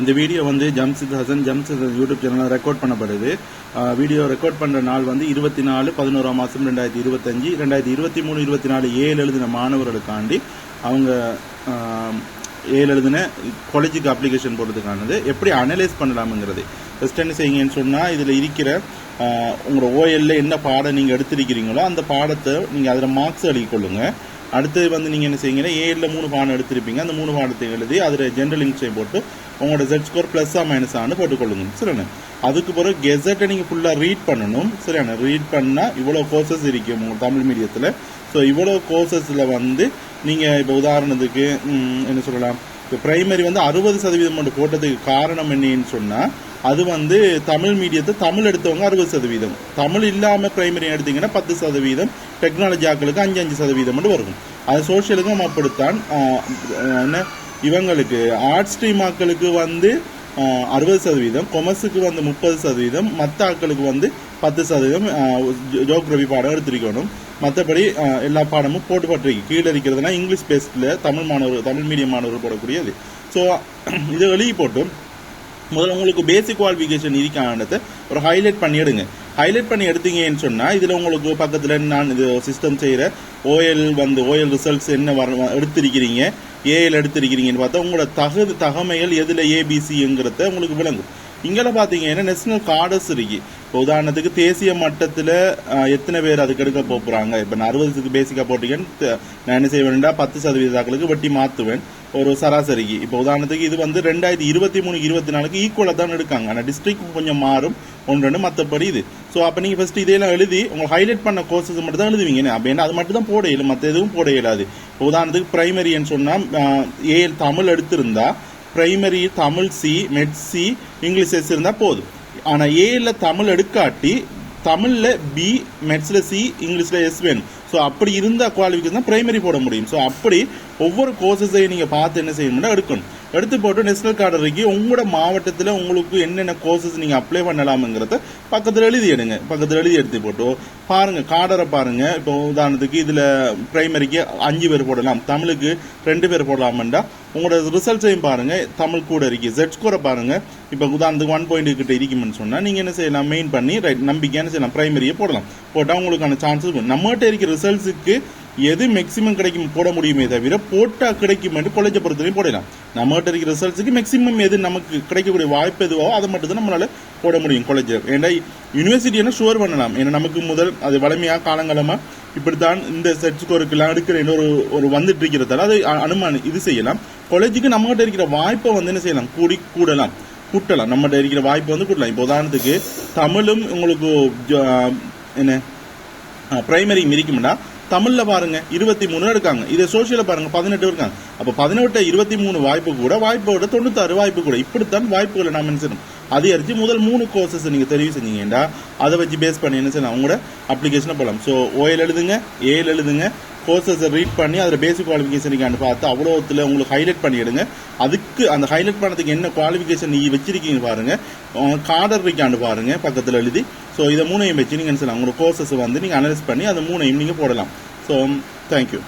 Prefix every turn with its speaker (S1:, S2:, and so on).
S1: இந்த வீடியோ வந்து ஜம்சித் ஹசன் ஜம்சித் யூடியூப் சேனலில் ரெக்கார்ட் பண்ணப்படுது. வீடியோ ரெக்கார்ட் பண்ணுற நாள் வந்து இருபத்தி நாலு பதினோராம் மாதம் ரெண்டாயிரத்தி இருபத்தஞ்சி ரெண்டாயிரத்தி இருபத்தி மூணு இருபத்தி நாலு ஏழு எழுதின மாணவர்களுக்காண்டி அவங்க ஏழு எழுதின காலேஜுக்கு அப்ளிகேஷன் போடுறதுக்கானது. எப்படி அனலைஸ் பண்ணலாம்ங்கிறது. ஃபஸ்ட் என்ன செய்யுங்கன்னு சொன்னால் இதில் இருக்கிற உங்களோட ஓஎல்ல என்ன பாடம் நீங்கள் எடுத்திருக்கிறீங்களோ அந்த பாடத்தை நீங்கள் அதில் மார்க்ஸ் எழுதி அடுத்தது வந்து நீங்கள் என்ன செய்வீங்கன்னா ஏழில் மூணு பாடம் எடுத்திருப்பீங்க. அந்த மூணு பாடத்தை எழுதி அதில் ஜென்ரல் இன்ஸ்டை போட்டு உங்களோட ஜெட் ஸ்கோர் ப்ளஸ்ஸா மைனஸான்னு போட்டுக்கொள்ளுங்க. சரிண்ணே அதுக்கு பிறகு கெசட்டை நீங்கள் ஃபுல்லாக ரீட் பண்ணணும். சரியான ரீட் பண்ணால் இவ்வளோ கோர்சஸ் இருக்கும் உங்கள் தமிழ் மீடியத்தில் ஸோ இவ்வளோ கோர்சஸில் வந்து நீங்கள் இப்போ உதாரணத்துக்கு என்ன சொல்லலாம்? இப்போ பிரைமரி வந்து அறுபது சதவீதம் மட்டும் போட்டதுக்கு காரணம் என்னன்னு சொன்னால் அது வந்து தமிழ் மீடியத்தை தமிழ் எடுத்தவங்க அறுபது சதவீதம். தமிழ் இல்லாமல் பிரைமரி எடுத்தீங்கன்னா பத்து சதவீதம். டெக்னாலஜி ஆக்களுக்கு அஞ்சு அஞ்சு சதவீதம் மட்டும் வரும். அது சோஷியலுக்கும் அப்படித்தான் என்ன இவங்களுக்கு. ஆர்ட்ஸ் ஸ்ட்ரீம் ஆக்களுக்கு வந்து அறுபது சதவீதம் கொமர்ஸுக்கு வந்து முப்பது சதவீதம் மற்ற ஆக்களுக்கு வந்து பத்து சதவீதம் ஜோக்ரபி பாடம் எடுத்திருக்கணும். மற்றபடி எல்லா பாடமும் போட்டுப்பட்டிருக்கு கீழே இருக்கிறதுனா இங்கிலீஷ் பேஸ்டில் தமிழ் மாணவர் தமிழ் மீடியம் மாணவர்கள் போடக்கூடியது. ஸோ இதை வெளியே போட்டு முதல்ல உங்களுக்கு பேசிக் குவாலிஃபிகேஷன் இருக்கான்றதை ஒரு ஹைலைட் பண்ணிடுங்க. ஹைலைட் பண்ணி எடுத்தீங்கன்னு சொன்னால் இதில் உங்களுக்கு பக்கத்தில் நான் இது சிஸ்டம் செய்கிற ஓஎல் வந்து ஓஎல் ரிசல்ட்ஸ் என்ன வர எடுத்திருக்கிறீங்க ஏஎல் எடுத்திருக்கிறீங்கன்னு பார்த்தா உங்களோட தகுதி தகமைகள் எதில் ஏபிசிங்கிறத உங்களுக்கு விளங்கும். இங்கே பார்த்தீங்கன்னா நேஷனல் கார்டஸ் இருக்கு. இப்போ உதாரணத்துக்கு தேசிய மட்டத்தில் எத்தனை பேர் அதுக்கு எடுக்க போகிறாங்க இப்போ நான் அறுபதுக்கு பேசிக்காக போட்டீங்கன்னு நான் என்ன செய்வேன்டா பத்து சதவீதாக்களுக்கு வட்டி மாற்றுவேன் ஒரு சராசரிக்கு இப்போ உதாரணத்துக்கு இது வந்து ரெண்டாயிரத்தி இருபத்தி மூணு இருபத்தி நாலுக்கு ஈக்குவலாக தான் எடுக்காங்க. ஆனால் டிஸ்ட்ரிக்ட் கொஞ்சம் மாறும். ஒன்று ரெண்டு மற்றபடி இது. ஸோ அப்போ நீங்கள் ஃபஸ்ட்டு இதெல்லாம் எழுதி உங்கள் ஹைலைட் பண்ண கோர்சஸ் மட்டும் தான் எழுதுவீங்க அப்போ என்ன அது மட்டும் தான் போட இயலும் மற்ற எதுவும் போட இயலாது. உதாரணத்துக்கு பிரைமரின்னு சொன்னால் ஏ தமிழ் எடுத்திருந்தா primary Tamil C maths C English S இருந்தால் போதும் ஆனால் ஏல தமிழ் எடுக்காட்டி தமிழில் பி மெட்ஸில் சி இங்கிலீஷில் எஸ் வேணும். ஸோ அப்படி இருந்தால் குவாலிஃபிகேஷன் தான் பிரைமரி போட முடியும். ஸோ அப்படி ஒவ்வொரு கோர்சஸையும் நீங்கள் பார்த்து என்ன செய்யணும்னா எடுக்கணும். எடுத்து போட்டு நேஷனல் கார்டு இறக்கி உங்களோட மாவட்டத்தில் உங்களுக்கு என்னென்ன கோர்சஸ் நீங்கள் அப்ளை பண்ணலாமுங்கிறத பக்கத்தில் எழுதி எடுங்க. பக்கத்தில் எழுதி எடுத்து போட்டு பாருங்க கார்டரை பாருங்க. இப்போ உதாரணத்துக்கு இதில் பிரைமரிக்கு அஞ்சு பேர் போடலாம் தமிழுக்கு ரெண்டு பேர் போடலாம்டா உங்களோட ரிசல்ட்ஸையும் பாருங்க தமிழ் கூட இருக்கு. ஜெட் ஸ்கோரை பாருங்க. இப்போ உதாரணத்துக்கு ஒன் பாயிண்ட் கிட்ட இருக்குமென்னு சொன்னால் நீங்கள் என்ன செய்யலாம்? மெயின் பண்ணி ரைட் நம்பிக்கை என்ன செய்யலாம் பிரைமரியை போடலாம். போட்டால் உங்களுக்கான சான்சஸ் நம்மகிட்ட இருக்கிற ரிசல்ட்ஸுக்கு எது மேக்ஸிமம் கிடைக்கும் போட முடியுமே தவிர போட்டா கிடைக்கும் என்று காலேஜை பொறுத்தவரையும் போடலாம். நம்மகிட்ட இருக்கிற ரிசல்ட்ஸுக்கு மேக்ஸிமம் எது நமக்கு கிடைக்கக்கூடிய வாய்ப்பு எதுவோ அதை மட்டும் தான் நம்மளால போட முடியும் காலேஜ் ஏன்னா யூனிவர்சிட்டினா ஷுவர் பண்ணலாம். ஏன்னா நமக்கு முதல் அது வளமையா காலங்காலமா இப்படித்தான் இந்த செட் ஸ்கோருக்கெல்லாம் எடுக்கிற ஒரு ஒரு வந்துட்டு இருக்கிறதால அது அ- அனுமானம் இது செய்யலாம். காலேஜுக்கு நம்மகிட்ட இருக்கிற வாய்ப்பை வந்து என்ன செய்யலாம்? கூடி கூடலாம். கூட்டலாம். நம்மகிட்ட இருக்கிற வாய்ப்பை வந்து கூட்டலாம். இப்போ உதாரணத்துக்கு தமிழும் உங்களுக்கு என்ன பிரைமரி மிதிக்கும்னா தமிழ்ல பாருங்க இருபத்தி மூணு இருக்காங்க. இதே சோசியல பாருங்க பதினெட்டு இருக்காங்க. அப்ப பதினெட்டு இருபத்தி மூணு வாய்ப்பு கூட வாய்ப்போட தொண்ணூத்தாறு வாய்ப்பு கூட. இப்படித்தான் வாய்ப்புகளை நாம் என்ன செய்யணும் அதிகரிச்சு முதல் மூணு கோர்சஸ் நீங்கள் தெரிவு செஞ்சீங்கன்னா அதை வச்சு பேஸ் பண்ணி என்ன செய்யலாம் அவங்களோட அப்ளிகேஷனை போகலாம் ஸோ ஓஎல் எழுதுங்க ஏஎல் எழுதுங்க கோர்சஸை ரீட் பண்ணி அதில் பேசிக் குவாலிஃபிகேஷனுக்கான பார்த்து அவ்வளோத்தில் உங்களுக்கு ஹைலைட் பண்ணிடுங்க. அதுக்கு அந்த ஹைலைட் பண்ணதுக்கு என்ன குவாலிஃபிகேஷன் நீங்கள் வச்சிருக்கீங்க பாருங்க. கார்டர் இருக்காண்டு பாருங்க பக்கத்தில் எழுதி. ஸோ இதை மூணையும் வச்சு நீங்கள் என்ன செய்யலாம் உங்களோட கோர்சஸ் வந்து நீங்கள் அனலைஸ் பண்ணி அந்த மூணையும் நீங்கள் போடலாம். So thank you